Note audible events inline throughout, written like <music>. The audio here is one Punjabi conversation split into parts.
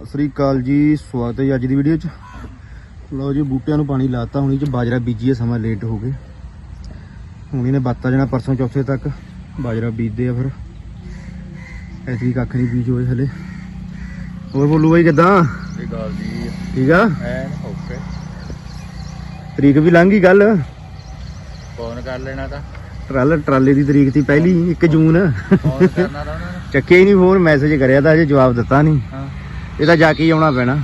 ਸਤਿ ਸ੍ਰੀ ਅਕਾਲ ਜੀ ਸਵਾਗਤ ਹੈ ਅੱਜ ਦੀ ਵੀਡੀਓ 'ਚ। ਲਓ ਜੀ ਬੂਟਿਆਂ ਨੂੰ ਪਾਣੀ ਲਾਤਾ ਹੁਣੀ 'ਚ ਬਾਜਰਾ ਬੀਜੀਏ ਸਮਾਂ ਲੇਟ ਹੋ ਗਏ। ਹੁਣ ਇਹਨੇ ਬਾਤਾ ਜਾਣਾ ਪਰਸੋਂ ਚੌਥੇ ਤੱਕ ਬਾਜਰਾ ਬੀਜਦੇ ਆ ਫਿਰ। ਐਸੀ ਕੱਖ ਨਹੀਂ ਬੀਜ ਹੋਏ ਹਲੇ। ਹੋਰ ਬੋਲੂ ਬਾਈ ਕਿਦਾਂ? ਸ੍ਰੀ ਅਕਾਲ ਜੀ। ਠੀਕ ਆ? ਐਨ ਓਕੇ ਤਰੀਕ ਵੀ ਲੰਘ ਗਈ ਗੱਲ। ਫੋਨ ਕਰ ਲੈਣਾ ਤਾਂ। ਟਰਾਲ ਟਰਾਲੇ ਦੀ ਤਰੀਕ ਸੀ ਪਹਿਲੀ 1 ਜੂਨ। ਫੋਨ ਕਰਨਾ ਤਾਂ ਉਹਨਾਂ ਨੇ। ਚੱਕਿਆ ਹੀ ਨਹੀਂ ਫੋਨ ਮੈਸੇਜ ਕਰਿਆ ਤਾਂ ਅਜੇ ਜਵਾਬ ਦਿੱਤਾ ਨਹੀਂ ਹਾਂ। ਇਹ ਤਾਂ ਜਾ ਕੇ ਹੀ ਆਉਣਾ ਪੈਣਾ।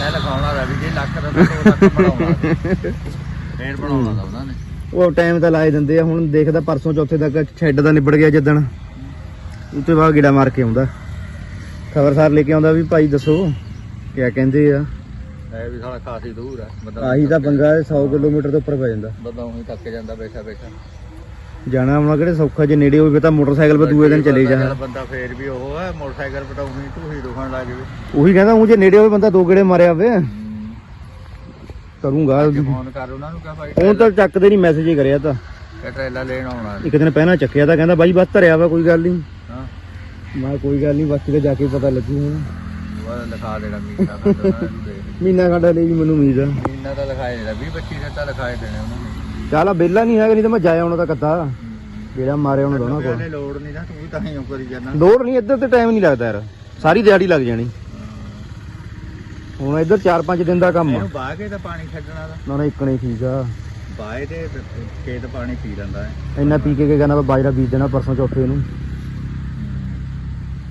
ਇਹ ਲਗਾਉਣਾ ਦਾ ਵੀ ਜੇ ਲੱਖ ਦਾ ਤਾਂ 2 ਲੱਖ ਬਣਾਉਣਾ। ਫੇਰ ਬਣਾਉਣਾ ਦਾ ਉਹਨਾਂ ਨੇ। ਉਹ ਟਾਈਮ ਤਾਂ ਲਾਏ ਦਿੰਦੇ ਆ ਹੁਣ ਦੇਖਦਾ ਪਰਸੋਂ ਚੌਥੇ ਤੱਕ ਸ਼ੈੱਡ ਦਾ ਨਿਬੜ ਗਿਆ ਜਿੱਦਣ। ਉੱਤੇ ਬਾਅਦ ਗੇੜਾ ਮਾਰ ਕੇ ਆਉਂਦਾ। ਖਬਰਸਾਰ ਲੈ ਕੇ ਆਉਂਦਾ ਵੀ ਭਾਈ ਦੱਸੋ ਕਿਆ ਕਹਿੰਦੇ ਆ? ਇਹ ਵੀ ਸਾਲਾ ਖਾਸੀ ਦੂਰ ਹੈ ਬੰਦਾ ਆਹੀ ਤਾਂ ਪੰਗਾ 100 ਕਿਲੋਮੀਟਰ ਤੋਂ ਉੱਪਰ ਪੈ ਜਾਂਦਾ। ਬੰਦਾ ਉਹੀ ਥੱਕ ਜਾਂਦਾ ਬੈਠਾ ਬੈਠਾ ਜਾਣਾ ਆਉਣਾ ਕਿਹੜੇ ਸੌਖਾ ਜੇ ਨੇੜੇ ਹੋਵੇ ਤਾਂ ਮੋਟਰਸਾਈਕਲ 'ਤੇ ਦੂਏ ਦਿਨ ਚਲੇ ਜਾ। ਚੱਲ ਬੰਦਾ ਫੇਰ ਵੀ ਉਹ ਹੈ ਮੋਟਰਸਾਈਕਲ ਪਟਾਉਣੀ ਤੂੰ ਹੀ ਦੁਖਣ ਲੱਗ ਜਵੇ। ਉਹੀ ਕਹਿੰਦਾ ਉਹ ਜੇ ਨੇੜੇ ਹੋਵੇ ਬੰਦਾ ਦੋ ਗੇੜੇ ਮਾਰਿਆ ਹੋਵੇ। ਕਰੂੰਗਾ। ਫੋਨ ਕਰ ਉਹਨਾਂ ਨੂੰ ਕਹ ਭਾਈ ਤਾਂ ਚੱਕਦੇ ਨਹੀਂ ਮੈਸੇਜ ਹੀ ਕਰਿਆ ਤਾਂ। ਇਹ ਟ੍ਰੇਲਾ ਲੈਣ ਆਉਣਾ ਇੱਕ ਦਿਨ ਪਹਿਲਾਂ ਚੱਕਿਆ ਤਾਂ ਕਹਿੰਦਾ ਬਾਈ ਬਸ ਧਰਿਆ ਵਾ ਕੋਈ ਗੱਲ ਨਹੀਂ ਹਾਂ। ਮੈਂ ਕੋਈ ਗੱਲ ਨਹੀਂ ਬਾਕੀ ਤਾਂ ਜਾ ਕੇ ਪਤਾ ਲੱਗੂ ਹੁਣ। ਉਹ ਲਿਖਾ ਦੇਣਾ ਮੀਨਾ ਦਾ। ਮਹੀਨਾ ਘੰਟਾ ਲਈ ਵੀ ਮੈਨੂੰ ਉਮੀਦ ਆ। ਮੀਨਾ ਦਾ ਲਿਖਾਏ ਦੇਣਾ 20 25 ਦਾ ਤਾਂ ਲਿਖਾਏ ਦੇਣੇ ਉਹਨਾਂ ਨੇ। ਚੱਲ ਆ ਬੇਲਾ ਨਹੀਂ ਹੈਗਾ ਨਹੀਂ ਤਾਂ ਮੈਂ ਜਾਇਆ ਆਉਣਾ ਤਾਂ ਕੱਦਾ। ਜਿਹੜਾ ਮਾਰਿਆ ਉਹਨਾਂ ਦੋਨਾਂ ਕੋਲ। ਲੋੜ ਨਹੀਂ ਨਾ ਤੂੰ ਵੀ ਤਾਂ ਹੀ ਉਹ ਕਰੀ ਜਾਂਦਾ ਲੋੜ ਨਹੀਂ ਇੱਧਰ ਤੇ ਟਾਈਮ ਨਹੀਂ ਲੱਗਦਾ ਯਾਰ। ਸਾਰੀ ਦਿਹਾੜੀ ਲੱਗ ਜਾਣੀ। ਹੁਣ ਇੱਧਰ 4-5 ਦਿਨ ਦਾ ਕੰਮ ਆ। ਇਹਨੂੰ ਬਾਹ ਕੇ ਤਾਂ ਪਾਣੀ ਛੱਡਣਾ ਦਾ? ਨਾ ਨਾ ਇੱਕ ਨਹੀਂ ਠੀਕ ਆ। ਬਾਏ ਤੇ ਖੇਤ ਪਾਣੀ ਪੀ ਲੈਂਦਾ ਹੈ। ਇੰਨਾ ਪੀ ਕੇ ਕੇ ਕਹਿੰਦਾ ਵਾ ਬਾਜਰਾ ਬੀਜ ਦੇਣਾ ਪਰਸੋਂ ਚੌਥੇ ਨੂੰ।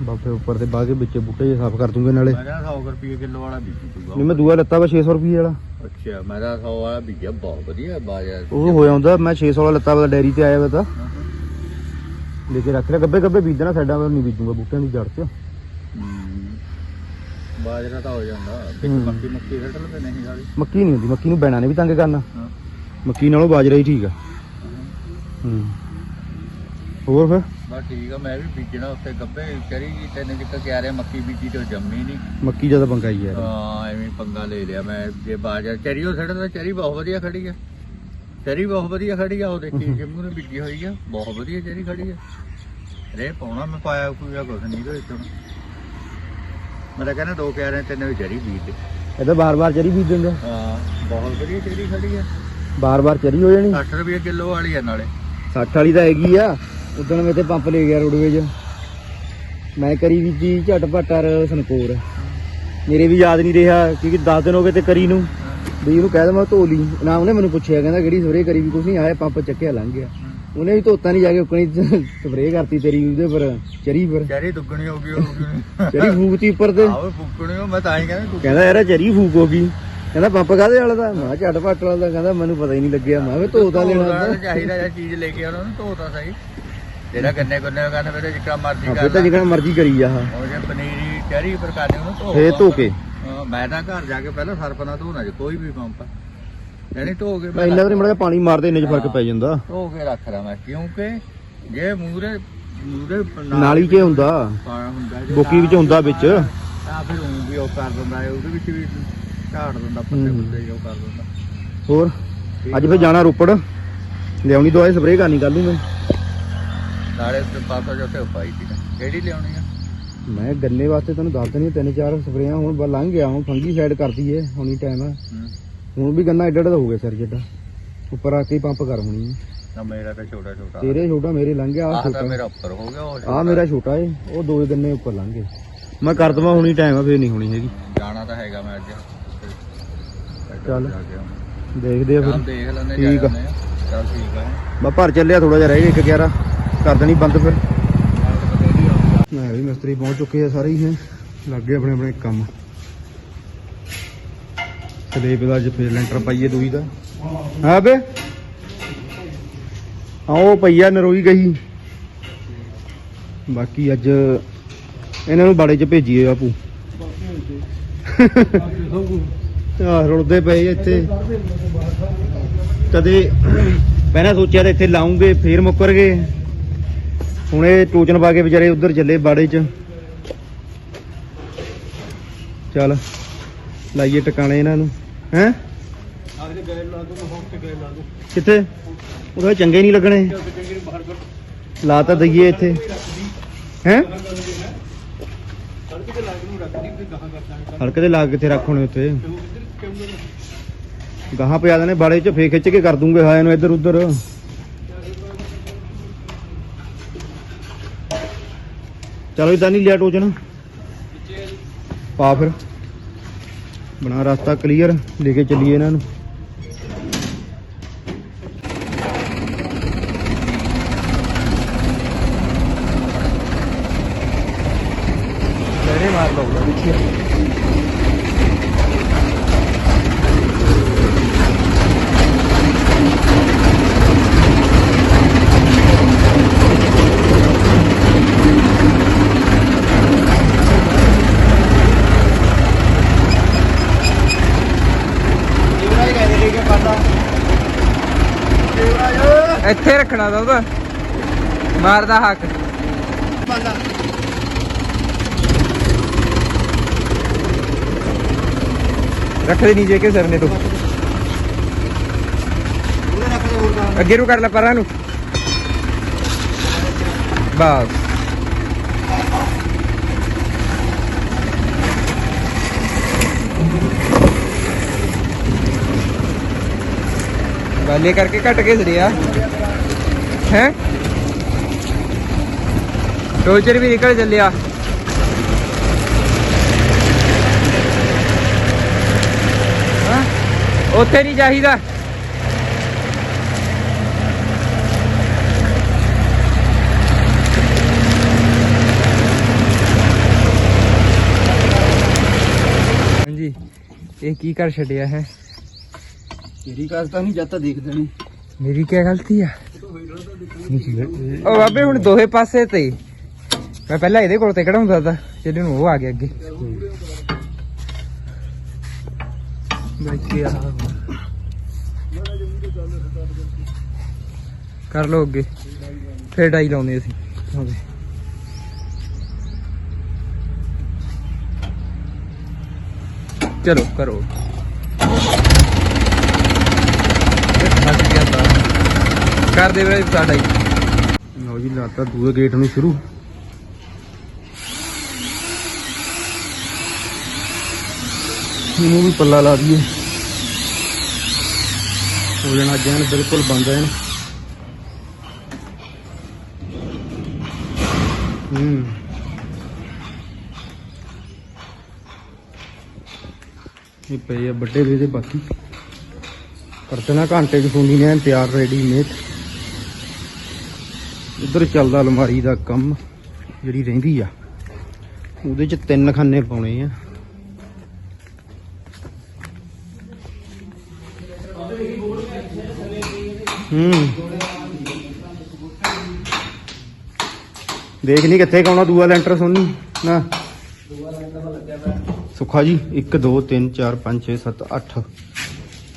ਬਾਪੇ ਉੱਪਰ ਤੇ ਬਾਹ ਕੇ ਵਿੱਚ ਬੂਟੇ ਜੇ ਸਾਫ਼ ਕਰ ਦੂੰਗੇ ਨਾਲੇ। ਮੈਂ ਕਹਿੰਦਾ 100 ਰੁਪਏ ਕਿਲੋ ਵਾਲਾ ਬੀਜੀ ਨਹੀਂ ਦੂਗਾ ਮੈਂ ਦੂਆ ਲੱਤਾ ਵਾ 600 ਰੁਪਏ ਵਾਲਾ। ਅੱਛਾ ਮੈਂ ਤਾਂ 100 ਵਾਲਾ ਬੀਜਿਆ ਬਹੁਤ ਵਧੀਆ ਬਾਜ਼ਾਰ ਉਹ ਹੋ ਜਾਂਦਾ ਮੈਂ 600 ਵਾਲਾ ਲੱਤਾ ਵਾ ਡੈਰੀ ਤੇ ਆਇਆ ਵਾ ਤਾਂ। ਲੈ ਕੇ ਰੱਖ ਲਿਆ ਗੱਬੇ ਗੱਬੇ ਬੀਜ ਦੇਣਾ ਸਾਈਡਾਂ ਵੱਲ ਨਹੀਂ ਬੀਜੂਗਾ ਬੂਟਿਆਂ ਦੀ ਜੜ 'ਚ। ਬਾਜਰਾ ਤਾਂ ਹੋ ਜਾਂਦਾ। ਵਿੱਚ ਹੂੰ। ਮੱਕੀ ਮੱਕੀ ਰਟ ਨਹੀਂ ਵਾਲੀ ਮੱਕੀ ਨਹੀਂ ਹੁੰਦੀ ਮੱਕੀ ਨੂੰ ਬੈਣਾ ਨੇ ਵੀ ਤੰਗ ਕਰਨਾ। ਹਾਂ। ਮੱਕੀ ਨਾਲੋਂ ਬਾਜਰਾ ਹੀ ਠੀਕ ਆ। ਹੂੰ। ਹੋਰ ਫਿਰ? ਠੀਕ ਆ ਮੈਂ ਵੀ ਬੀਜਣਾ ਉੱਤੇ ਗੱਬੇ ਚਰੀ ਜੀ ਤੈਨੂੰ ਜਿੱਕ ਕਿਆ ਰਿਹਾ ਮੱਕੀ ਬੀਜੀ ਤੇ ਉਹ ਜੰਮੀ ਨਹੀਂ ਮੱਕੀ ਜ਼ਿਆਦਾ ਪੰਗਾ ਹੀ ਯਾਰ ਹਾਂ ਐਵੇਂ ਪੰਗਾ ਲੈ ਲਿਆ ਮੈਂ ਜੇ ਬਾਜ਼ਾਰ ਚਰੀ ਉਹ ਛੱਡਦਾ ਚਰੀ ਬਹੁਤ ਵਧੀਆ ਖੜੀ ਆ। ਚਰੀ ਬਹੁਤ ਵਧੀਆ ਖੜੀ ਆ ਉਹ ਦੇਖੀ ਜਿੰਮੂ ਨੇ ਬੀਜੀ ਹੋਈ ਆ ਬਹੁਤ ਵਧੀਆ ਚਰੀ ਖੜੀ ਆ। ਰੇ ਪਾਉਣਾ ਮੈਂ ਪਾਇਆ ਕੋਈ ਆ ਕੁਛ ਨਹੀਂ ਦੇ ਹੁਣ। ਮੈਂ ਤਾਂ ਕਹਿੰਦਾ ਦੋ ਕਹਿ ਰਹੇ ਤਿੰਨ ਵੀ ਚਰੀ ਬੀਜ ਦੇ। ਇਹਦਾ ਬਾਰ-ਬਾਰ ਚਰੀ ਬੀਜ ਦਿੰਦਾ ਹਾਂ ਬਹੁਤ ਵਧੀਆ ਚਰੀ ਖੜੀ ਆ। ਬਾਰ-ਬਾਰ ਚਰੀ ਹੋ ਜਾਣੀ। 60 ਰੁਪਏ ਕਿਲੋ ਵਾਲੀ ਆ ਨਾਲੇ। 60 ਵਾਲੀ ਤਾਂ ਹੈਗੀ ਆ। ਉਦੋਂ ਮੈਂ ਤੇ ਪੰਪ ਲੈ ਗਿਆ ਰੋਡਵੇਜ। ਮੈਂ ਕਰੀ ਵੀ ਜੀ ਝਟਪਟਰ ਸੰਕੋਰ। ਮੇਰੇ ਵੀ ਯਾਦ ਨਹੀਂ ਰਿਹਾ ਕਿਉਂਕਿ 10 ਦਿਨ ਹੋ ਗਏ ਤੇ ਕਰੀ ਨੂੰ। ਵੀ ਉਹਨੂੰ ਕਹਿ ਦਵਾਂ ਧੋ ਲਈ ਨਾ ਉਹਨੇ ਮੈਨੂੰ ਪੁੱਛਿਆ ਕਹਿੰਦਾ ਕਿਹੜੀ ਸਪਰੇ ਕਰੀ ਵੀ ਕੁਛ ਨਹੀਂ ਆਇਆ ਪੰਪ ਚੱਕਿਆ ਲੰਘ ਗਿਆ। ਉਹਨੇ ਵੀ ਧੋਤਾ ਨਹੀਂ ਜਾ ਕੇ ਉਕਣੀ ਸਪਰੇ ਕਰਤੀ ਤੇਰੀ ਉਹਦੇ ਪਰ ਚਰੀ ਪਰ ਚਰੀ ਦੁੱਗਣੀ ਹੋ ਗਈ ਹੋ ਗਈ। ਚਰੀ ਫੂਕਤੀ ਉੱਪਰ ਤੇ। ਆਵੇ ਫੁੱਕਣੀ ਮੈਂ ਤਾਂ ਹੀ ਕਹਿੰਦਾ ਕਹਿੰਦਾ ਯਾਰ ਚਰੀ ਫੂਕ ਹੋ ਗਈ। ਕਹਿੰਦਾ ਪੰਪ ਕਾਹਦੇ ਵਾਲਾ ਦਾ? ਮੈਂ ਝਟਪਟ ਵਾਲਾ ਦਾ। ਕਹਿੰਦਾ ਮੈਨੂੰ ਪਤਾ ਹੀ ਨਹੀਂ ਲੱਗਿਆ। ਮੈਂ ਵੀ ਧੋਤਾ ਲੈਣਾ ਚਾਹੀਦਾ ਜਾਂ ਚੀਜ਼ ਲੈ ਕੇ ਆਉਣਾ ਉਹਨੂੰ ਧੋਤਾ ਸਹੀ। ਜਿਹੜਾ ਗੰਨੇ ਗੁੰਨੇ ਕਰਨਾ ਫਿਰ ਜਿੱਕਾ ਮਰਜ਼ੀ ਕਰ ਤਾਂ ਲੈ। ਜਿਹੜਾ ਮਰਜ਼ੀ ਕਰੀ ਜਾ। ਉਹ ਜੇ ਪਨੀਰੀ ਚਰੀ ਪਰ ਕਰਨੇ ਉਹਨੂੰ ਧੋ ਫੇਰ ਧੋ ਕੇ। ਹਾਂ, ਮੈਂ ਤਾਂ ਘਰ ਜਾ ਕੇ ਪਹਿਲਾਂ ਸਰਫ ਨਾਲ ਧੋਣਾ ਜੇ ਕੋਈ ਵੀ ਪੰਪ ਜਿਹੜੀ ਧੋ ਕੇ ਮੈਂ ਇੰਨਾ ਵੀ ਮੜਾ ਪਾਣੀ ਮਾਰਦੇ ਇੰਨੇ ਚ ਫ਼ਰਕ ਪੈ ਜਾਂਦਾ। ਧੋ ਕੇ ਰੱਖ ਰਾਂ ਮੈਂ ਕਿਉਂਕਿ ਜੇ ਮੂਰੇ ਮੂਰੇ ਨਾਲੀ 'ਚ ਹੁੰਦਾ। ਹੁੰਦਾ ਜੇ ਬੋਕੀ ਵਿੱਚ ਹੁੰਦਾ ਵਿੱਚ। ਤਾਂ ਫਿਰ ਉਹ ਵੀ ਉਹ ਕਰ ਦਿੰਦਾ ਹੈ ਉਹਦੇ ਵਿੱਚ ਵੀ ਝਾੜ ਦਿੰਦਾ ਪੱਤੇ ਹੂੰ। ਪੁੱਤੇ ਜੋ ਕਰ ਦਿੰਦਾ। ਹੋਰ ਅੱਜ ਫੇ ਜਾਣਾ ਰੋਪੜ। ਲਿਆਉਣੀ ਦਵਾਈ ਸਪਰੇਅ ਕਰਨੀ ਕੱਲ ਨੂੰ। ਮੈਂ ਨਾਲੇ ਤੇ ਪਾਸਾ ਜੋ ਤੇ ਪਾਈ ਸੀ। ਕਿਹੜੀ ਲਿਆਉਣੀ ਆ? ਮੈਂ ਗੰਨੇ ਵਾਸਤੇ ਤੈਨੂੰ ਦੱਸ ਦੇਣੀ ਤਿੰਨ ਚਾਰ ਸਪਰੇਆਂ ਹੁਣ ਲੰਘ ਗਿਆ ਹੁਣ ਫੰਗੀ ਸਾਈਡ ਕਰਦੀ ਏ ਹੁਣੀ ਟਾਈਮ ਹੂੰ। ਹੁਣ ਵੀ ਗੰਨਾ ਏਡਾ ਏਡਾ ਹੋ ਗਿਆ ਸਰ ਜਿੱਡਾ ਉੱਪਰ ਆ ਕੇ ਪੰਪ ਕਰ ਹੋਣੀ ਹੈ ਤਾਂ ਮੇਰਾ ਤਾਂ ਛੋਟਾ ਛੋਟਾ। ਤੇਰੇ ਛੋਟਾ ਮੇਰੇ ਲੰਘ ਗਿਆ ਆ ਆਹ ਤਾਂ ਛੋਟਾ। ਮੇਰਾ ਉੱਪਰ ਹੋ ਗਿਆ ਆ ਮੇਰਾ ਛੋਟਾ ਏ ਉਹ ਦੋ ਗੰਨੇ ਉੱਪਰ ਲੰਘ ਗਏ। ਮੈਂ ਕਰ ਦਵਾਂ ਹੁਣੀ ਟਾਈਮ ਆ ਫੇਰ ਨਹੀਂ ਹੋਣੀ ਹੈਗੀ। ਜਾਣਾ ਤਾਂ ਹੈਗਾ ਮੈਂ ਅੱਜ। ਚੱਲ। ਦੇਖਦੇ ਆ ਫਿਰ। ਦੇਖ ਲੈਂਦੇ ਠੀਕ ਆ। ਜਾਂਦੇ ਆ। ਚੱਲ ਠੀਕ ਆ। ਮੈਂ ਭਰ ਚੱਲਿਆ ਥੋੜਾ ਜਿਹਾ ਰਹਿ ਗਿਆ ਇੱਕ 11 ਕਰ ਦੇਣੀ ਬੰਦ ਫਿਰ। ਮੈਂ ਵੀ ਮਿਸਤਰੀ ਪਹੁੰਚ ਚੁੱਕੇ ਆ ਸਾਰੇ ਹੀ ਹੈ। ਲੱਗ ਆਪਣੇ ਆਪਣੇ ਕੰਮ। ਸਲੇਬ ਦਾ ਅੱਜ ਫੇਰ ਲੈਂਟਰ ਪਾਈਏ ਦੂਈ ਦਾ। ਹਾਂ ਬੇ। ਆਓ ਪਈਆ ਨਰੋਈ ਗਈ। ਬਾਕੀ ਅੱਜ ਇਹਨਾਂ ਨੂੰ ਬਾੜੇ 'ਚ ਭੇਜੀਏ ਆਪੂ ਆ ਰੁਲਦੇ ਪਏ ਇੱਥੇ। ਕਦੇ ਪਹਿਲਾਂ ਸੋਚਿਆ ਤਾਂ ਇੱਥੇ ਲਾਉਂਗੇ, ਫੇਰ ਮੁੱਕਰ ਗਏ ਹੁਣ ਇਹ ਟੋਚਨ ਪਾ ਕੇ ਵਿਚਾਰੇ ਉਧਰ ਚੱਲੇ ਬਾੜੇ 'ਚ। ਚੱਲ, ਲਾਈਏ ਟਿਕਾਣੇ ਇਹਨਾਂ ਨੂੰ। ਹੈ? ਕਿੱਥੇ? ਉਹਦਾ ਚੰਗੇ ਨਹੀਂ ਲੱਗਣੇ। ਲਾ ਤਾਂ ਦਈਏ ਇੱਥੇ। ਹੈ? ਸੜਕ ਤੇ ਲਾ ਕੇ ਕਿੱਥੇ ਰੱਖ ਹੋਣੇ ਉੱਥੇ? ਗਾਹਾਂ ਪਿਆ ਦੇਣੇ ਬਾੜੇ ਚ ਫੇ ਖਿੱਚ ਕੇ ਕਰ ਦੂੰਗੇ ਹਾਏ ਨੂੰ ਇੱਧਰ ਉੱਧਰ ਚਲੋ ਇਦਾਂ ਨਹੀਂ ਲਿਆ ਟੋਚਨ ਪਾ ਫਿਰ। ਬਣਾ ਰਸਤਾ ਕਲੀਅਰ ਲੈ ਕੇ ਚੱਲੀਏ ਇਹਨਾਂ ਨੂੰ ਲੈਣੇ ਮਾਰ ਲਓ ਪਿੱਛੇ ਇੱਥੇ ਰੱਖਣਾ ਉਹਦਾ। ਮਾਰਦਾ ਹੱਕ। ਰੱਖ ਦੇ ਨੀਚੇ ਕੇ ਸਰਨੇ ਤੋਂ। ਅੱਗੇ ਨੂੰ ਕਰ ਲੈ ਪਰਾਂ ਨੂੰ। ਬਸ। ਬਾਲੇ ਕਰਕੇ ਘਟ ਕੇ ਸੜਿਆ ਹੈ। ਟੋਚਰ ਵੀ ਨਿਕਲ ਚੱਲਿਆ। ਉੱਥੇ ਨਹੀਂ ਚਾਹੀਦਾ। ਹਾਂਜੀ ਇਹ ਕੀ ਕਰ ਛੱਡਿਆ ਹੈ? ਤੇਰੀ ਕਾਸ ਤਾਂ ਨਹੀਂ ਜੱਤਾ ਦੇਖ ਦੇਣੀ ਮੇਰੀ ਕੀ ਗਲਤੀ ਆ? ਉਹ ਬਾਬੇ, ਹੁਣ ਦੋਹੇ ਪਾਸੇ ਤੇ ਮੈਂ ਪਹਿਲਾਂ ਇਹਦੇ ਕੋਲ ਤੇ ਕਢਾਉਂਦਾ ਤਾ ਜਿਹੜੇ ਨੂੰ ਉਹ ਆ ਗਿਆ ਅੱਗੇ। ਬਾਕੀ ਕਰ ਲੋ ਅੱਗੇ। ਫੇਰ ਡਾਈ ਲਾਉਂਦੇ ਅਸੀਂ। ਆਵੇ। ਚਲੋ ਕਰੋ ਫਸ ਗਿਆ ਤਾਂ ਕਰ ਦੇ ਵੀਰੇ ਸਾਡਾ ਹੀ। ਲਓ ਜੀ, ਲਾਤਾ ਦੂਏ ਗੇਟ ਨੂੰ ਸ਼ੁਰੂ। ਇਹਨੂੰ ਵੀ ਪੱਲਾ ਲਾ ਦਈਏ। ਹੋ ਜਾਣਾ ਜੈਨ ਬਿਲਕੁਲ ਬੰਦ ਐਨ ਹੂੰ। ਇਹ ਪਈ ਆ ਵੱਡੇ ਦੇ ਦੇ ਬਾਕੀ। ਕਰਤਨਾ ਘੰਟੇ ਚ ਫੋਨੀ ਨੇ, ਤਿਆਰ ਰੈਡੀ ਮੇਟ ਉਧਰ ਚੱਲਦਾ ਅਲਮਾਰੀ ਦਾ ਕੰਮ, ਜਿਹੜੀ ਰਹਿੰਦੀ ਆ। ਉਹਦੇ ਚ ਤਿੰਨ ਖਾਨੇ ਪਾਉਣੇ ਆ। ਹੂੰ। ਦੇਖ ਨਹੀਂ ਕਿੱਥੇ ਕਾਉਣਾ ਦੂਆ ਲੈਂਟਰ ਸੋਨੀ, ਨਾ। ਸੁੱਖਾ ਜੀ 1 2 3 4 5 6 7 8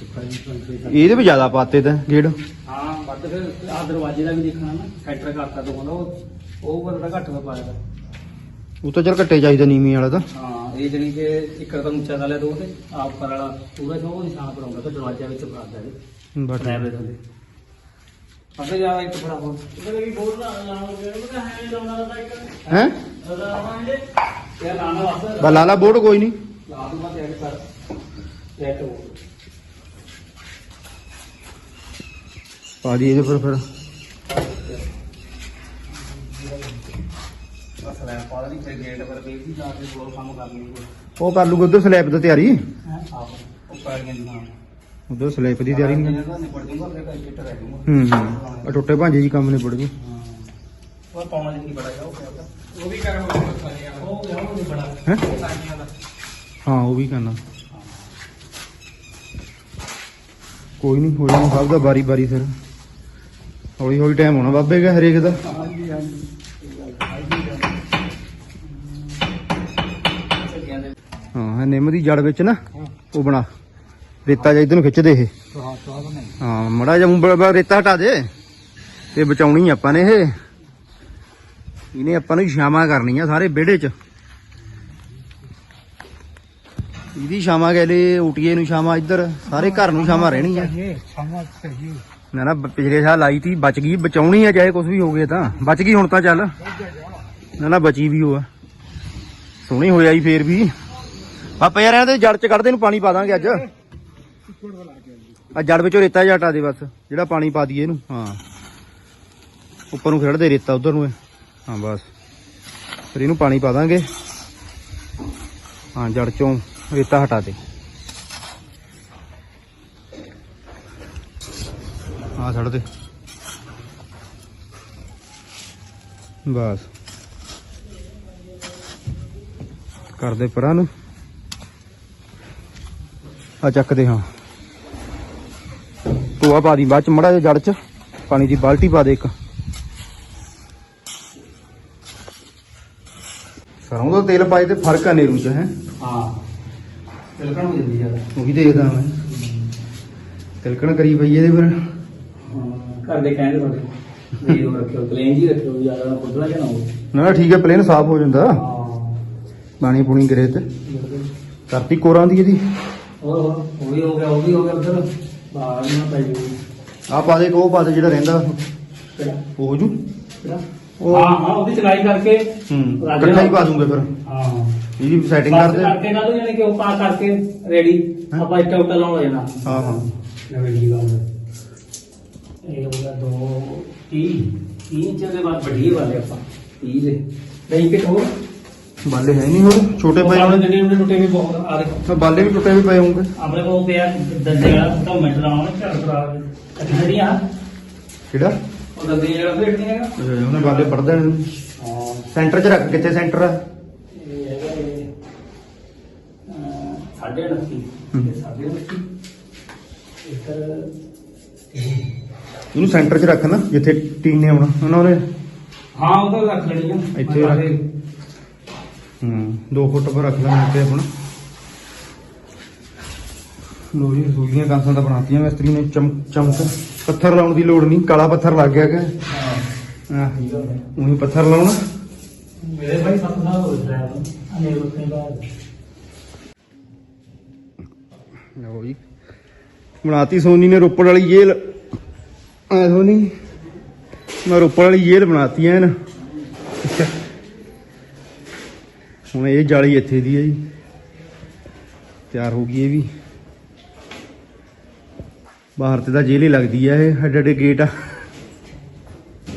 ਇਹਦੇ ਵੀ ਜ਼ਿਆਦਾ ਪਾਤੇ ਤਾਂ ਗੇੜ। ਹਾਂ ਵੱਧ ਫਿਰ। ਆ ਦਰਵਾਜ਼ੇ ਦਾ ਵੀ ਦੇਖਣਾ ਨਾ ਸੈਂਟਰ ਕਰਤਾ ਤੋਂ ਕਹਿੰਦਾ ਉਹ ਉਹ ਬੰਦਾ ਘੱਟ ਵਾ ਪਾਇਆ ਉਹ ਤਾਂ ਚਲ ਘੱਟੇ ਚਾਹੀਦਾ ਨੀਵੀਂ ਵਾਲਾ ਤਾਂ। ਹਾਂ ਇਹ ਜਿਹੜੀ ਕਿ ਇੱਕ ਤਾਂ ਉੱਚਾ ਵਾਲਾ ਦੋ ਤੇ ਆਪ ਪਰ ਵਾਲਾ ਪੂਰਾ ਜੋ ਨਿਸ਼ਾਨ ਕਰਾਉਂਦਾ ਤੇ ਦਰਵਾਜ਼ੇ ਵਿੱਚ ਫੜਾਦਾ ਇਹ। ਬਸ। ਸਲੈਬ ਦੇ। ਅੱਗੇ ਜਾ ਇੱਕ ਫੜਾ ਹੋਰ। ਉਹਦੇ ਵੀ ਬੋਰਡ ਲਾਉਣਾ ਉਹਦਾ ਹੈ ਲਾਉਣਾ ਦਾ ਇੱਕ। ਹੈ? ਲਾਵਾਂਗੇ ਇਹ ਲਾਣਾ ਵਾਸਤੇ ਬਾ ਲਾਲਾ ਬੋਰਡ ਕੋਈ ਨਹੀਂ। ਲਾ ਦੂੰਗਾ ਤੇ ਐਡ ਕਰ ਸੈਟ ਹੋ ਪਾ ਦੀ ਇਹਦੇ ਪਰ ਫਿਰ। ਉਹ ਕਰ ਲੂਗਾ ਉਧਰ ਸਲੈਬ ਦੀ ਤਿਆਰੀ। ਹੈ ਉਧਰ ਸਲੈਬ ਦੀ ਤਿਆਰੀ ਨਹੀਂ। ਨਿਪਟ ਜੂਗਾ ਫਿਰ ਕੰਪਿਊਟਰ ਹੂੰ ਹੂੰ। ਆ ਟੁੱਟੇ ਭਾਂਜੇ ਜੀ ਕੰਮ ਨਿਬੜ ਗਏ। ਉਹ ਪਾਉਣਾ ਜਿੰਨੀ ਬੜਾ ਜਾ ਉਹ ਵੀ ਕਰ ਉਹ ਉਹ ਨਹੀਂ ਬੜਾ ਹੈ? ਹਾਂ, ਉਹ ਵੀ ਕਰਨਾ। ਕੋਈ ਨਹੀਂ ਹੋ ਜਾਣਾ ਸਭ ਦਾ ਬਾਰੀ ਬਾਰੀ ਫਿਰ। ਹੌਲੀ ਹੌਲੀ ਟਾਈਮ ਹੋਣਾ, ਬਾਬੇ ਦਾ ਹਰੇਕ ਦਾ? ਹਾਂਜੀ ਹਾਂਜੀ ਹਾਂ ਨਿੰਮ ਦੀ ਜੜ ਵਿੱਚ ਨਾ, ਉਹ ਬਣਾ। ਰੇਤਾ ਜਾਂ ਇਧਰ ਨੂੰ ਖਿੱਚਦੇ ਇਹ। ਹਾਂ, ਮੜਾ ਜਿਹਾ ਉਂਬਲ ਰੇਤਾ ਹਟਾ ਦੇ। ਤੇ ਬਚਾਉਣੀ ਆਪਾਂ ਨੇ ਇਹ। ਇਹਨੇ ਆਪਾਂ ਨੂੰ ਛਾਵਾਂ ਕਰਨੀਆਂ ਸਾਰੇ ਵਿਹੜੇ 'ਚ। ਇਹਦੀ ਛਾਵਾਂ ਗੈਲੇ ਊਟੀਏ ਨੂੰ ਛਾਵਾਂ ਇੱਧਰ, ਸਾਰੇ ਘਰ ਨੂੰ ਛਾਵਾਂ ਰਹਿਣੀਆਂ। ਇਹ ਸਮਝ ਸਹੀ ਨਾ ਨਾ ਪਿਛਲੇ ਸਾਲ ਆਈ ਤੀ, ਬਚ ਗਈ, ਬਚਾਉਣੀ ਆ, ਚਾਹੇ ਕੁਝ ਵੀ ਹੋ ਗਿਆ ਤਾਂ। ਬਚ ਗਈ ਹੁਣ ਤਾਂ ਚੱਲ। ਨਾ ਨਾ, ਬਚੀ ਵੀ ਉਹ ਸੋਹਣੀ ਹੋਇਆ ਹੀ ਫੇਰ ਵੀ। ਆਪਾਂ ਯਾਰ ਇਹਦੇ ਜੜ ਚ ਕੱਢਦੇ ਨੂੰ ਪਾਣੀ ਪਾ ਦਾਂਗੇ ਅੱਜ। ਆ ਜੜ ਵਿੱਚੋਂ ਰੇਤਾ ਜਟਾ ਦੇ ਬਸ, ਜਿਹੜਾ ਪਾਣੀ ਪਾ ਦਈਏ ਇਹਨੂੰ। ਹਾਂ। ਉੱਪਰ ਨੂੰ ਖੇਡਦੇ ਰੇਤਾ, ਉਧਰ ਨੂੰ ਹਾਂ, ਬਸ। ਫਿਰ ਇਹਨੂੰ ਪਾਣੀ ਪਾ ਦਾਂਗੇ। ਹਾਂ, ਜੜ ਚੋਂ ਰੇਤਾ ਹਟਾ ਦੇ। ਹਾਂ ਛੱਡ ਦੇ। ਬਸ। ਕਰਦੇ ਪਰਾਂ ਨੂੰ। ਆ ਚੱਕਦੇ ਹਾਂ। ਟੋਆ ਪਾ ਦੀ ਬਾਅਦ ਚ ਮੜਾ ਜਿਹਾ ਜੜ ਚ। ਪਾਣੀ ਦੀ ਬਾਲਟੀ ਪਾ ਦੇ ਇੱਕ। ਸਰੋਂ ਦਾ ਤੇਲ ਪਾਏ ਤੇ ਫ਼ਰਕ ਆ ਨੇਰੂ ਚ ਹੈ? ਹਾਂ। ਤਿਲਕਣ ਹੋ ਜਾਂਦੀ ਜ਼ਿਆਦਾ ਉਹ ਵੀ ਦੇਖਦਾ ਮੈਂ। ਤਿਲਕਣ ਕਰੀ ਪਈ ਇਹਦੇ ਫਿਰ। ਹਾਂ ਘਰ ਦੇ ਕਹਿੰਦੇ ਤੁਹਾਡੇ ਵੀਡੀਓ ਰੱਖਿਓ ਪਲੇਨ ਜੀ ਰੱਖਿਓ ਜ਼ਿਆਦਾ ਖੁੱਦਲਾ ਜਣਾ ਹੋ ਨਾ ਨਾ ਠੀਕ ਹੈ ਪਲੇਨ ਸਾਫ਼ ਹੋ ਜਾਂਦਾ। ਹਾਂ। ਪਾਣੀ ਪੂਣੀ ਗਰੇ ਤੇ। ਕਰਤੀ ਕੋਰਾਂ ਦੀ ਇਹਦੀ ਹੋਰ ਹੋਰ ਉਹ ਵੀ ਹੋ ਗਿਆ ਉਹ ਵੀ ਹੋ ਗਿਆ ਉਧਰ। ਬਾਹਰ ਨਾ ਪੈ ਜੂ ਆ ਪਾ ਦੇ ਉਹ ਪਾ ਦੇ ਜਿਹੜਾ ਰਹਿੰਦਾ। ਉਹ ਹੋ ਜੂ। ਉਹ- ਹਾਂ ਹਾਂ ਉਹਦੀ ਚਲਾਈ ਕਰਕੇ ਹੂੰ ਇਕੱਠਾ ਹੀ ਪਾ ਦੂੰਗੇ ਫਿਰ। ਹਾਂ। ਇਹਦੀ ਸੈਟਿੰਗ ਕਰ ਬਸ ਦੇ ਕਰਕੇ ਨਾ ਦੋ ਯਾਨੀ ਕਿ ਉਹ ਪਾ ਕਰਕੇ ਰੈਡੀ। ਆਪਾਂ ਇੱਟਾ ਉੱਟਾ ਲਾਉਣ ਹੋ ਜਾਣਾ। ਹਾਂ ਹਾਂ। ਨਵੇਂ ਜੀ ਗੱਲ ਇਹ ਹੋ ਗਿਆ ਦੋ 30 30 ਇੰਚ ਦੇ ਬਾਅਦ ਵੱਡੀ ਵਾਲੇ ਆਪਾਂ। 30 ਦੇ। ਨਹੀਂ ਕਿ ਹੋਰ। ਬਾਲੇ ਹੈ ਨਹੀਂ ਹੋਰ ਛੋਟੇ ਪਏ ਆਪਣੇ ਹੋਣੇ। ਜਿਹੜੇ ਉਹਨੇ ਟੁੱਟੇ ਵੀ ਬਹੁਤ ਆ ਦੇਖੋ। ਤਾਂ ਬਾਲੇ ਵੀ ਟੁੱਟੇ ਵੀ ਪਏ ਹੋਣਗੇ। ਆਪਣੇ ਕੋਲ ਪਿਆ ਦੰਦੇ ਵਾਲਾ ਤਾਂ ਮਿੰਟ ਲਾਉਣਾ ਝੜ ਕਰਾ ਕੇ। ਜਿਹੜੀਆਂ ਕਿਹੜਾ? ਉਹ ਦੰਦੇ ਜਿਹੜਾ ਫੇਟ ਨਹੀਂ ਹੈਗਾ। ਉਹਨੇ ਬਾਲੇ ਪੜ ਦੇਣੇ। ਹਾਂ। ਸੈਂਟਰ 'ਚ ਰੱਖ ਕਿੱਥੇ ਸੈਂਟਰ ਆ? ਇਹ ਹੈਗਾ ਇਹ, ਅਹ, ਸਾਢੇ 29 ਹਮ। ਇਹ ਸਾਢੇ 29 ਇੱਧਰ ਇਹਨੂੰ ਸੈਂਟਰ 'ਚ ਰੱਖ ਨਾ ਜਿੱਥੇ ਟੀਨ ਨੇ ਆਉਣਾ। ਉਹਨਾਂ ਨੇ ਹਾਂ ਉਹ ਤਾਂ ਰੱਖ ਲੈਣੀ ਆ ਇੱਥੇ ਰੱਖ। ਹੂੰ 2 ਫੁੱਟ ਪਰ ਰੱਖ ਲੈਣਾ ਤੇ ਆਪਣਾ ਲੋ ਜੀ ਰਸੋਲੀਆਂ ਕਾਂਸਾਂ ਦਾ ਬਣਾਤੀਆਂ ਮਿਸਤਰੀ ਨੇ ਚਮ ਚਮਕ। ਪੱਥਰ ਲਾਉਣ ਦੀ ਲੋੜ ਨਹੀਂ ਕਾਲਾ ਪੱਥਰ ਲੱਗ ਗਿਆ ਕਿ? ਹਾਂ। ਉਹੀ ਪੱਥਰ ਲਾਉਣਾ। ਮੇਰੇ ਭਾਈ ਸੱਤ ਸਾਲ ਹੋ ਗਏ ਆ ਅਨੇ ਰੁਕਨੇ ਬਾਅਦ। ਲਓ ਜੀ। ਬਣਾਤੀ ਸੋਨੀ ਨੇ ਰੋਪੜ ਵਾਲੀ ਜੇਲ ਐ ਸੋਨੀ ਮੈਂ ਰੋਪੜ ਵਾਲੀ ਜੇਲ੍ਹ ਬਣਾਤੀ ਐਨ ਹੁਣ ਇਹ ਜਾਲੀ ਇੱਥੇ ਦੀ ਹੈ ਜੀ। ਤਿਆਰ ਹੋ ਗਈ ਇਹ ਵੀ। ਬਾਹਰ ਤੇ ਤਾਂ ਜੇਲ੍ਹ ਹੀ ਲੱਗਦੀ ਹੈ ਇਹ ਐਡੇ ਐਡੇ ਗੇਟ ਆ।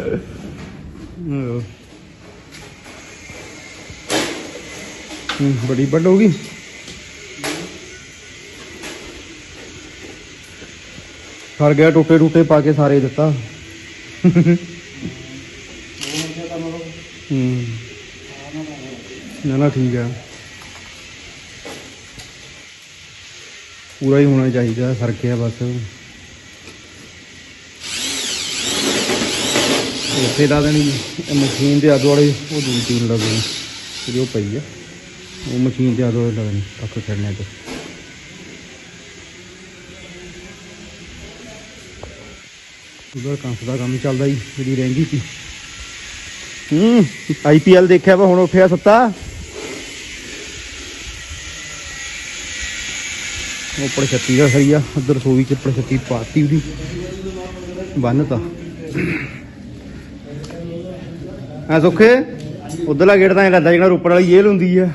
ਆਹੋ। ਬੜੀ ਵੱਡ ਹੋ ਗਈ। ਫੜ ਗਿਆ, ਟੁੱਟੇ ਟੁੱਟੇ ਪਾ ਕੇ ਸਾਰੇ ਦਿੱਤਾ। ਹੂੰ। ਨਾ ਨਾ, ਠੀਕ ਆ। ਪੂਰਾ ਹੀ ਹੋਣਾ ਚਾਹੀਦਾ ਸਰ ਗਿਆ ਬਸ। ਉੱਥੇ ਲਾ ਦੇਣੀ ਮਸ਼ੀਨ ਦੇ ਆਦੋ ਵਾਲੇ, ਉਹ ਦੂਜੀ ਟੀਨ ਲਾ ਦੇਣੀ। ਜਿਹੜੀ ਉਹ ਪਈ ਆ, ਉਹ ਮਸ਼ੀਨ ਦੇ ਆਦੋ ਵਾਲੇ ਲਾ ਦੇਣੀ, ਪੱਕ ਛੱਡਣੇ ਤੇ। ਉਧਰ ਕੰਸ ਦਾ ਕੰਮ ਚੱਲਦਾ ਜੀ ਜਿਹੜੀ ਰਹਿੰਦੀ ਸੀ। ਹੂੰ ਆਈਪੀਐਲ ਦੇਖਿਆ ਵਾ ਹੁਣ ਉੱਠਿਆ ਸੱਤਾ। ਉੱਪਰ ਛੱਤੀ ਦਾ ਸਹੀ ਆ ਉਧਰ ਸੋਈ ਚ ਉੱਪਰ ਛੱਤੀ ਪਾਤੀ ਉਹਦੀ। ਬੰਨ ਤਾ। ਆ ਸੁੱਖੇ ਉਧਰਲਾ ਗੇਟ ਤਾਂ ਐਂ ਲੱਗਦਾ ਜਿਹੜਾ ਰੋਪੜ ਵਾਲੀ ਜੇਲ੍ਹ ਹੁੰਦੀ ਆ। <laughs>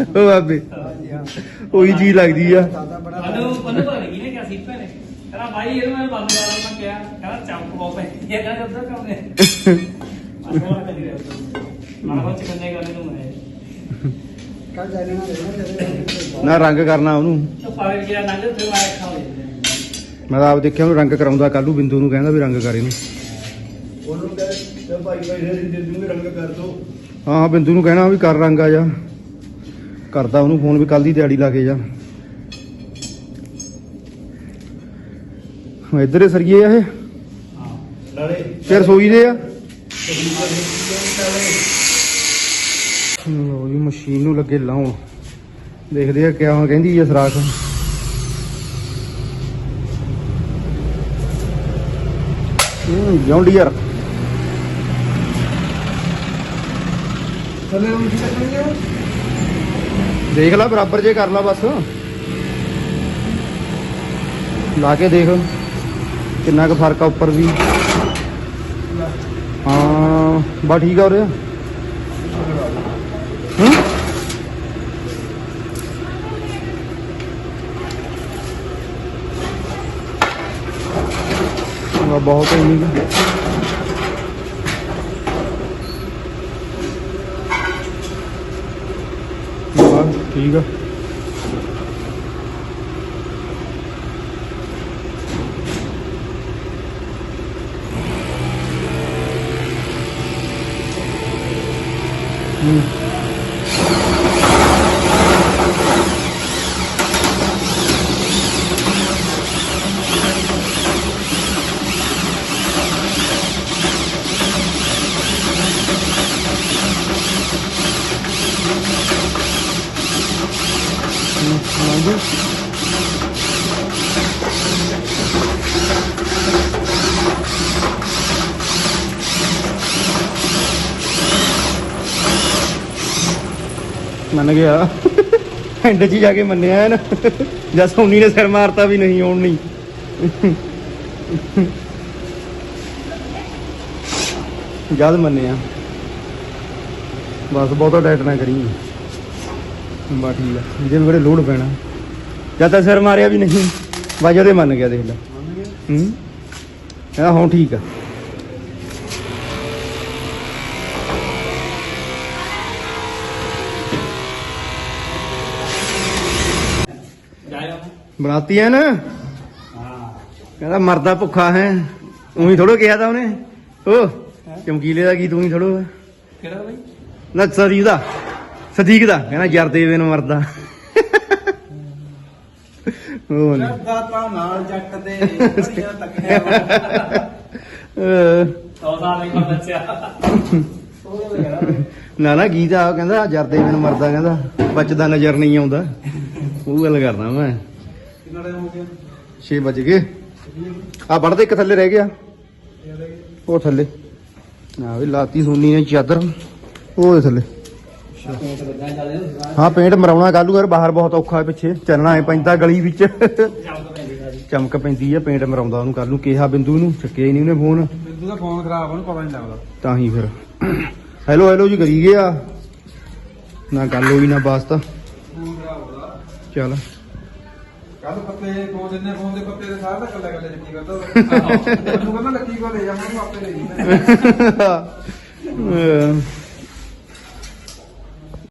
ਉਹ ਬਾਬੇ ਉਹੀ ਚੀਜ਼ ਲੱਗਦੀ ਆ ਮੈਨੂੰ ਮੈਨੂੰ ਪਤਾ ਨਹੀਂ ਕਿਹਨੇ ਕਿਹਾ ਸੀ ਭੈਣੇ ਕਹਿੰਦਾ ਭਾਈ ਇਹਨੂੰ ਮੈਂ ਬੰਦ ਕਰਾ ਮੈਂ ਕਿਹਾ ਕਹਿੰਦਾ ਚੰਪ ਬਹੁਤ ਪੈ ਇਹ ਕਹਿੰਦਾ ਉੱਧਰ ਕੰਮ ਨੇ ਮੈਂ ਕਦੀ ਰਿਹਾ ਮੈਂ ਕੋਚ ਕੰਨੇ ਕਰਨੇ ਨੂੰ ਮੈਂ। ਨਾ ਰੰਗ ਕਰਨਾ ਉਹਨੂੰ। ਤਾਂ ਪਾਵੇ ਜਿਹੜਾ ਨੰਗ ਤੇ ਮੈਂ ਖਾ ਲਈ ਮੈਂ ਤਾਂ ਆਪ ਦੇਖਿਆ ਉਹਨੂੰ ਰੰਗ ਕਰਾਉਂਦਾ ਕੱਲੂ ਬਿੰਦੂ ਨੂੰ ਕਹਿੰਦਾ ਵੀ ਰੰਗ ਕਰ ਇਹਨੂੰ। ਉਹਨੂੰ ਕਹੇ ਭਾਈ ਭਾਈ ਦੇ ਦੂੰਗੇ ਰੰਗ ਕਰ ਦੋ। ਹਾਂ ਹਾਂ ਬਿੰਦੂ ਨੂੰ ਕਹਿਣਾ ਵੀ ਕਰ ਰੰਗ ਆ ਜਾ। ਕਰਦਾ ਉਹਨੂੰ ਫੋਨ ਵੀ ਕੱਲ ਦੀ ਦਿਹਾੜੀ ਲਾ ਕੇ ਜਾ। ਹਾਂ, ਇੱਧਰ ਹੀ ਸਰੀਏ ਆ ਇਹ। ਨਾਲੇ ਤੇ ਰਸੋਈ ਦੇ ਆ। ਲਓ ਜੀ ਮਸ਼ੀਨ ਨੂੰ ਲੱਗੇ ਲਾਉਣ। ਦੇਖਦੇ ਆ ਕਿਆ ਕਹਿੰਦੀ ਆ ਸਰਾਖ। ਹੂੰ ਜੌਂਡੀਅਰ ਦੇਖ ਲੈ ਬਰਾਬਰ ਜੇ ਕਰ ਲਾ ਬਸ। ਲਾ ਕੇ ਦੇਖ। ਕਿੰਨਾ ਕੁ ਫ਼ਰਕ ਆ ਉੱਪਰ ਵੀ? ਹਾਂ, ਬਾ ਠੀਕ ਆ ਉਰੇ? ਹੂੰ? ਉਹ ਬਹੁਤ ਹੀ ਨਹੀਂ ਵਾਹ, ਠੀਕ ਆ ਹੂੰ ਹਾਂਜੀ ਮੰਨ ਗਿਆ। ਐਂਡ 'ਚ ਜਾ ਕੇ ਮੰਨਿਆ ਨਾ ਜਦ ਸੋਨੀ ਨੇ ਸਿਰ ਮਾਰਤਾ ਵੀ ਨਹੀਂ ਆਉਣ ਨਹੀਂ। ਜਦ ਮੰਨਿਆ। ਬਸ ਬਹੁਤਾ ਡਾਇਟ ਨਾ ਕਰੀ। ਬਾ ਠੀਕ ਆ। ਵੀ ਬੜੇ ਲੋਡ ਪੈਣਾ। ਜਦ ਤਾਂ ਸਿਰ ਮਾਰਿਆ ਵੀ ਨਹੀਂ। ਬਾਜਾ ਦੇ ਮੰਨ ਗਿਆ ਦੇਖ ਲੈ। ਹੂੰ? ਕਹਿੰਦਾ ਹੁਣ ਠੀਕ ਆ। ਬਣਾਤੀ ਹੈ ਨਾ। ਹਾਂ ਕਹਿੰਦਾ ਮਰਦਾ ਭੁੱਖਾ ਹੈ। ਉਹੀ ਥੋੜੋ ਕਿਹਾ ਤਾਂ ਉਹਨੇ। ਓ ਚਮਕੀਲੇ ਦਾ ਕੀ ਤੂੰ ਹੀ ਥੋੜੋ ਕਿਹੜਾ ਬਾਈ? ਨਾ ਸਦੀਕ ਦਾ। ਸਦੀਕ ਦਾ। ਕਹਿੰਦਾ ਜਰਦੇ ਵੇ ਨੂੰ ਮਰਦਾ। ਉਹ ਨੀ। ਦਾਤਾ ਨਾਲ ਜੱਟ ਦੇ ਬੜੀਆਂ ਅਹ, 100 ਸਾਲ ਦੀ ਉਮਰ ਦੱਸਿਆ। ਨਾ ਨਾ ਗੀਤ ਆ। ਕਹਿੰਦਾ ਜਰਦੇ ਵੇ ਨੂੰ ਮਰਦਾ। ਕਹਿੰਦਾ ਬਚਦਾ ਨਜ਼ਰ ਨਹੀਂ ਆਉਂਦਾ। ਉਹ ਗੱਲ ਕਰਦਾ ਮੈਂ। ਕਿੰਨਾ ਟਾਈਮ ਹੋ ਗਿਆ? 6 ਵਜ ਗਏ। ਆ ਵੜਦੇ ਇੱਕ ਥੱਲੇ ਰਹਿ ਗਿਆ। ਉਹ ਥੱਲੇ। ਆ ਵੀ ਲਾਤੀ ਸੋਨੀ ਨੇ ਚਾਦਰ। ਉਹ ਦੇ ਥੱਲੇ। ਹਾਂ ਪੇਂਟ ਮਰਾਉਣਾ ਕੱਲੂ ਯਾਰ? ਬਾਹਰ ਬਹੁਤ ਔਖਾ ਹੈ ਪਿੱਛੇ। ਚੱਲਣਾ ਹੈ ਪੈਂਦਾ ਗਲੀ ਵਿੱਚ। ਚਮਕ ਪੈਂਦੀ ਹੈ ਪੇਂਟ ਮਰਾਉਂਦਾ ਉਹਨੂੰ ਕੱਲ ਕਿਹਾ ਬਿੰਦੂ ਨੂੰ ਚੱਕਿਆ ਹੀ ਨਹੀਂ ਉਹਨੇ ਫੋਨ। ਬਿੰਦੂ ਦਾ ਫੋਨ ਖਰਾਬ ਉਹਨੂੰ ਪਤਾ ਨਹੀਂ ਲੱਗਦਾ। ਤਾਂ ਹੀ ਫਿਰ। ਹੈਲੋ ਹੈਲੋ ਜੀ ਕਰੀ ਗਿਆ ਨਾ ਗੱਲ ਹੋਈ ਨਾ ਵਾਸਤਾ ਚੱਲ। ਕੱਲ ਪੱਤੇ ਦੋ ਦਿਨੇ ਫੋਨ ਦੇ ਪੱਤੇ ਦੇ ਸਾਰੇ ਕੱਲਾ ਕੱਲਾ ਚੱਕੀ ਕਰਦਾ ਉਹਨੂੰ ਕਹਿੰਦਾ ਲੱਕੀ ਕੋ ਲੈ ਜਾ ਮੈਂ ਆਪੇ ਲੈ ਜੀ।